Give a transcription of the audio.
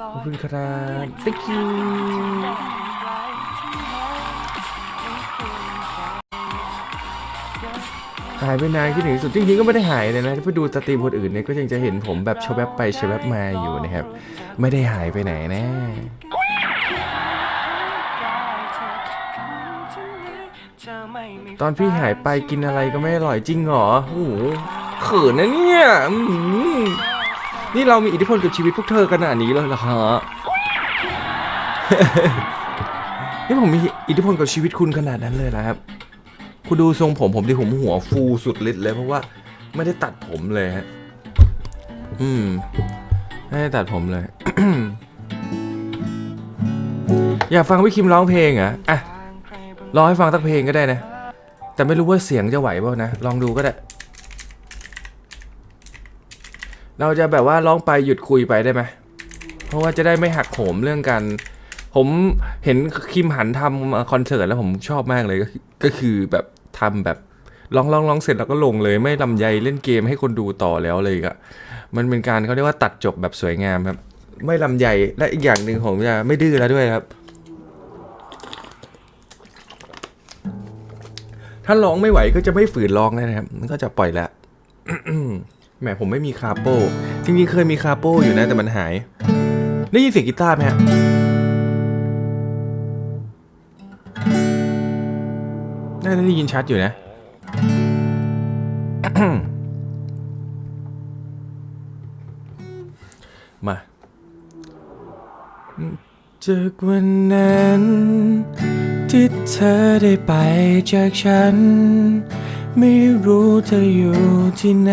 ขอบคุณครับ thank you หายไปนานคิดถึงที่สุดจริงๆก็ไม่ได้หายเลยนะถ้าไปดูสตรีมคนอื่นเนี่ยก็ยังจะเห็นผมแบบชะแวบไปชะแวบมาอยู่นะครับ ไม่ได้หายไปไหนนะตอนพี่หายไปกินอะไรก็ไม่อร่อยจริงเหรอโอ้โหเขินนะเนี่ยอื้อหือ นี่เรามีอิทธิพลกับชีวิตพวกเธอขนาดนี้เลยเหรอฮะนี่ผมมีอิทธิพลกับชีวิตคุณขนาดนั้นเลยนะครับ คุณดูทรงผมผมที่ผมหัวฟูสุดฤทธิ์เลยเพราะว่าไม่ได้ตัดผมเลยฮะ อืม ไม่ได้ตัดผมเลย อยากฟังพี่คิมร้องเพลงเหรออะร้องให้ฟังสักเพลงก็ได้นะ แต่ไม่รู้ว่าเสียงจะไหวเปล่านะ ลองดูก็ได้ เราจะแบบว่าร้องไปหยุดคุยไปได้ไหมเพราะว่าจะได้ไม่หักโหมเรื่องการผมเห็นคิมหันทำคอนเสิร์ตแล้วผมชอบมากเลยก็คือแบบทำแบบร้องร้องร้องเสร็จแล้วก็ลงเลย ไม่ลำใยเล่นเกมให้คนดูต่อแล้วเลยอะมันเป็นการเขาเรียกว่าตัดจบแบบสวยงามครับ ไม่ลำใยและอีกอย่างหนึ่งผมจะไม่ดื้อแล้วด้วยครับ ถ้าร้องไม่ไหวก็จะไม่ฝืนร้องนะครับมันก็จะปล่อยละ แหมผมไม่มีคาโป้จริงๆเคยมีคาโป้อยู่นะแต่มันหาย ได้ยินเสียงกีตาร์ไหมฮะน่าจะได้ยินชัดอยู่นะ มา จากวันนั้น ที่เธอได้ไปจากฉัน ไม่รู้เธออยู่ที่ไหน